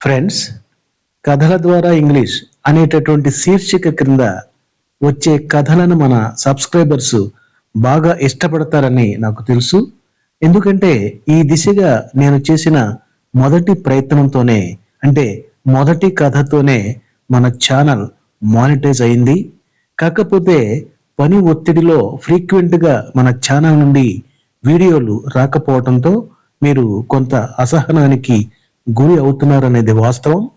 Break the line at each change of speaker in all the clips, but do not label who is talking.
Friends కథల ద్వారా English అనేటటువంటి శీర్షిక క్రింద వచ్చే కథలను మన సబ్స్క్రైబర్స్ బాగా ఇష్టపడతారని నాకు తెలుసు. ఎందుకంటే ఈ దిశగా నేను చేసిన మొదటి ప్రయత్నంతోనే అంటే మొదటి కథతోనే మన ఛానల్ మానిటైజ్ అయింది. కాకపోతే పని ఒత్తిడిలో ఫ్రీక్వెంట్గా మన ఛానల్ నుండి వీడియోలు రాకపోవడంతో మీరు కొంత అసహనానికి గురి అవుతున్నారనేది వాస్తవం.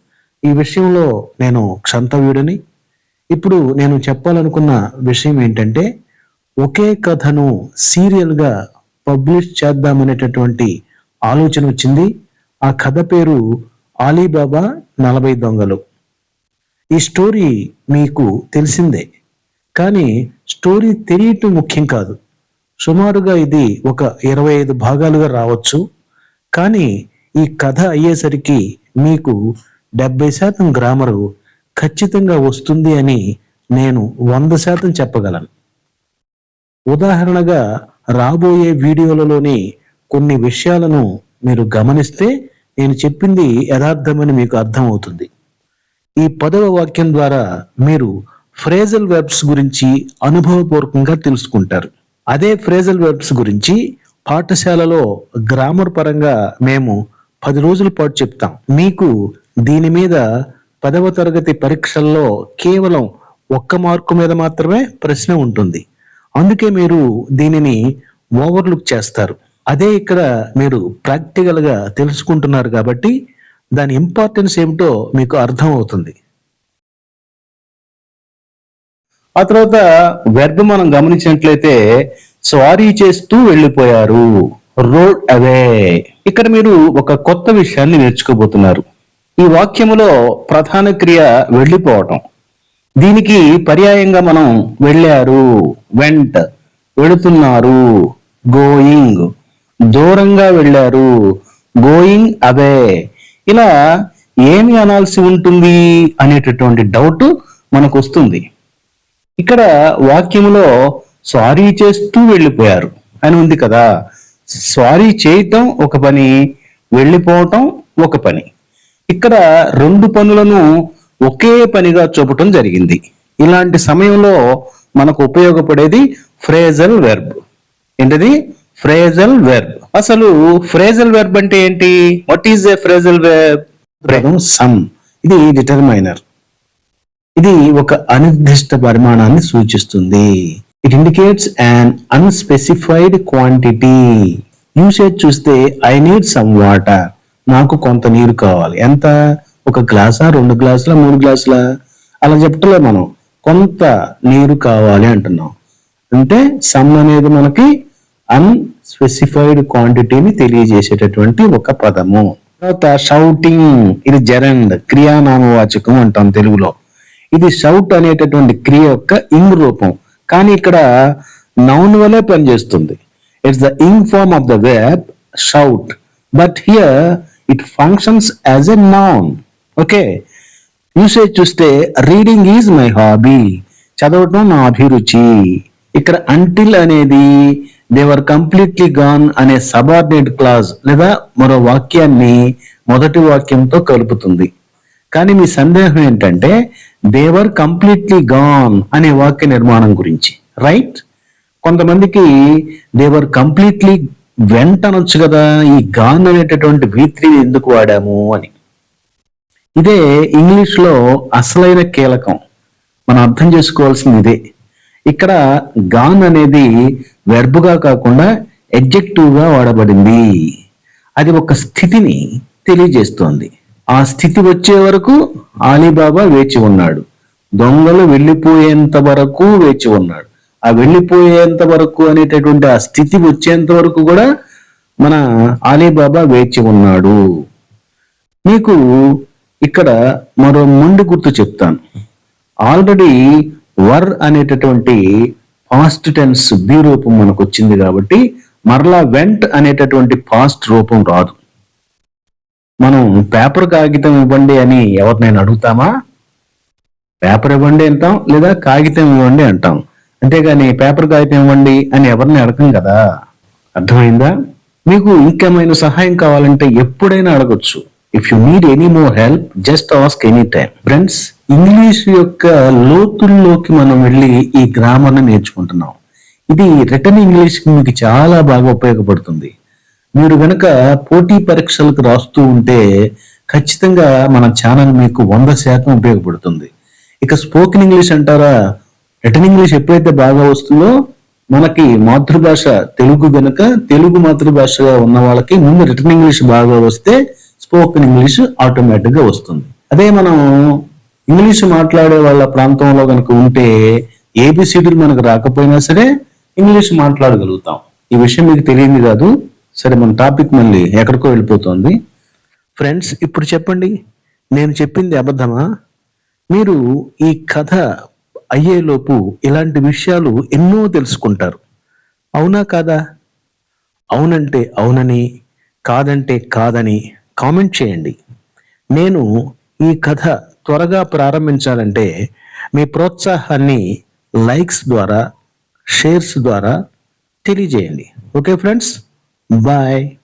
ఈ విషయంలో నేను క్షంతవ్యుడిని. ఇప్పుడు నేను చెప్పాలనుకున్న విషయం ఏంటంటే ఒకే కథను సీరియల్గా పబ్లిష్ చేద్దామనేటటువంటి ఆలోచన వచ్చింది. ఆ కథ పేరు ఆలీబాబా నలభై దొంగలు. ఈ స్టోరీ మీకు తెలిసిందే. కానీ స్టోరీ తెలియటం ముఖ్యం కాదు. సుమారుగా ఇది ఒక ఇరవై ఐదు భాగాలుగా రావచ్చు. కానీ ఈ కథ అయ్యేసరికి మీకు డెబ్బై శాతం గ్రామరు ఖచ్చితంగా వస్తుంది అని నేను వంద శాతం చెప్పగలను. ఉదాహరణగా రాబోయే వీడియోలలోని కొన్ని విషయాలను మీరు గమనిస్తే నేను చెప్పింది యథార్థమని మీకు అర్థమవుతుంది. ఈ పదవ వాక్యం ద్వారా మీరు ఫ్రేజల్ వెబ్స్ గురించి అనుభవపూర్వకంగా తెలుసుకుంటారు. అదే ఫ్రేజల్ వెబ్స్ గురించి పాఠశాలలో గ్రామర్ పరంగా మేము పది రోజుల పాటు చెప్తాం. మీకు దీని మీద పదవ తరగతి పరీక్షల్లో కేవలం ఒక్క మార్కు మీద మాత్రమే ప్రశ్న ఉంటుంది. అందుకే మీరు దీనిని ఓవర్లుక్ చేస్తారు. అదే ఇక్కడ మీరు ప్రాక్టికల్గా తెలుసుకుంటున్నారు కాబట్టి దాని ఇంపార్టెన్స్ ఏమిటో మీకు అర్థం అవుతుంది ఆ తర్వాత వెర్బ్ మనం గమనించినట్లయితే సారీ చేస్తూ వెళ్ళిపోయారు. రోడ్ అవే ఇక్కడ మీరు ఒక కొత్త విషయాన్ని నేర్చుకోబోతున్నారు. ఈ వాక్యములో ప్రధాన క్రియ వెళ్ళిపోవటం. దీనికి పర్యాయంగా మనం వెళ్ళారు. వెంట్ వెళుతున్నారు. గోయింగ్ దూరంగా వెళ్ళారు. గోయింగ్ అవే ఇలా ఏమి అనాల్సి ఉంటుంది అనేటటువంటి డౌట్ మనకు వస్తుంది. ఇక్కడ వాక్యములో సారీ చేస్తూ వెళ్ళిపోయారు. అని ఉంది కదా. సారీ చేయటం ఒక పని వెళ్ళిపోవటం ఒక పని. ఇక్కడ రెండు పనులను ఒకే పనిగా చూపటం జరిగింది. ఇలాంటి సమయంలో మనకు ఉపయోగపడేది ఫ్రేజల్ వెర్బ్ ఏంటది? ఫ్రేజల్ వెర్బ్ అసలు ఫ్రేజల్ వెర్బ్ అంటే ఏంటి? What is a phrasal verb some ఇది డిటర్మైనర్ ఇది ఒక అనిర్దిష్ట పరిమాణాన్ని సూచిస్తుంది. It indicates an unspecified quantity usage చూస్తే ఐ నీడ్ సమ్ వాటర్ నాకు కొంత నీరు కావాలి. ఎంత? ఒక గ్లాసా? రెండు గ్లాసుల? మూడు గ్లాసుల? అలా చెప్పటలే మనం. కొంత నీరు కావాలి అంటున్నాం. అంటే సమ్ అనేది మనకి అన్స్పెసిఫైడ్ క్వాంటిటీని తెలియజేసేటటువంటి ఒక పదము. తర్వాత షౌటింగ్ ఇది జరండ్ క్రియానామవాచకం అంటాం తెలుగులో. ఇది షౌట్ అనేటటువంటి క్రియ యొక్క ఇంగ్ రూపం. కానీ ఇక్కడ నౌన్ వలే పనిచేస్తుంది. It's the ing form of the verb shout but here it functions as a noun okay usage చూస్తే రీడింగ్ ఈజ్ మై హాబీ చదవటం నా అభిరుచి. ఇక్కడ అంటిల్ అనేది దేవర్ కంప్లీట్లీ గాన్ అనే సబార్డినేట్ క్లాజ్ లేదా మరో వాక్యాన్ని మొదటి వాక్యంతో కలుపుతుంది. కానీ మీ సందేహం ఏంటంటే దేవర్ కంప్లీట్లీ గాన్ అనే వాక్య నిర్మాణం గురించి. రైట్ కొంతమందికి దేవర్ కంప్లీట్లీ వెంట అనొచ్చు కదా ఈ గాన్ అనేటటువంటి వీత్రి ఎందుకు వాడాము అని. ఇదే ఇంగ్లీష్లో అసలైన కీలకం. మనం అర్థం చేసుకోవాల్సింది ఇదే. ఇక్కడ గాన్ అనేది వెర్బుగా కాకుండా ఎడ్జెక్టివ్గా వాడబడింది. అది ఒక స్థితిని తెలియజేస్తోంది. ఆ స్థితి వచ్చే వరకు ఆలీబాబా వేచి ఉన్నాడు. దొంగలు వెళ్ళిపోయేంత వరకు వేచి ఉన్నాడు. ఆ వెళ్ళిపోయేంత వరకు అనేటటువంటి ఆ స్థితి వచ్చేంత వరకు కూడా మన ఆలీబాబా వేచి ఉన్నాడు. మీకు ఇక్కడ మరో ముండి గుర్తు చెప్తాను. ఆల్రెడీ వర్ అనేటటువంటి పాస్ట్ టెన్స్ బి రూపం మనకు వచ్చింది కాబట్టి మరలా వెంట్ అనేటటువంటి పాస్ట్ రూపం రాదు. మనం పేపర్ కాగితం ఇవ్వండి అని ఎవరినైనా అడుగుతామా? పేపర్ ఇవ్వండి అంటాం లేదా కాగితం ఇవ్వండి అంటాం. అంతేగాని పేపర్ కాగితం ఇవ్వండి అని ఎవరిని అడగం కదా? అర్థమైందా? మీకు ఇంకేమైనా సహాయం కావాలంటే ఎప్పుడైనా అడగొచ్చు. If you need any more help just ask any time friends English యొక్క లోతుల్లోకి మనం వెళ్ళి ఈ గ్రామర్ని నేర్చుకుంటున్నాం. ఇది రిటర్న్ ఇంగ్లీష్కి మీకు చాలా బాగా ఉపయోగపడుతుంది. మీరు గనక పోటీ పరీక్షలకు రాస్తూ ఉంటే ఖచ్చితంగా మన ఛానల్ మీకు వంద శాతం ఉపయోగపడుతుంది. ఇక స్పోకెన్ ఇంగ్లీష్ అంటారా? రిటర్న్ ఇంగ్లీష్ ఎప్పుడైతే బాగా వస్తుందో మనకి మాతృభాష తెలుగు గనక తెలుగు మాతృభాషగా ఉన్న వాళ్ళకి ముందు రిటర్న్ ఇంగ్లీష్ బాగా వస్తే స్పోకెన్ ఇంగ్లీష్ ఆటోమేటిక్గా వస్తుంది. అదే మనం ఇంగ్లీష్ మాట్లాడే వాళ్ళ ప్రాంతంలో కనుక ఉంటే ఏబిసిడీలు మనకు రాకపోయినా సరే ఇంగ్లీష్ మాట్లాడగలుగుతాం. ఈ విషయం మీకు తెలియంది కాదు. సరే మన టాపిక్ మళ్ళీ ఎక్కడికో వెళ్ళిపోతుంది. ఫ్రెండ్స్ ఇప్పుడు చెప్పండి. నేను చెప్పింది అబద్ధమా? మీరు ఈ కథ అయ్యేలోపు ఇలాంటి విషయాలు ఎన్నో తెలుసుకుంటారు. అవునా కాదా? అవునంటే అవునని కాదంటే కాదని కామెంట్ చేయండి. నేను ఈ కథ త్వరగా ప్రారంభించాలంటే మీ ప్రోత్సాహాన్ని లైక్స్ ద్వారా షేర్స్ ద్వారా తెలియజేయండి. Okay friends? Bye.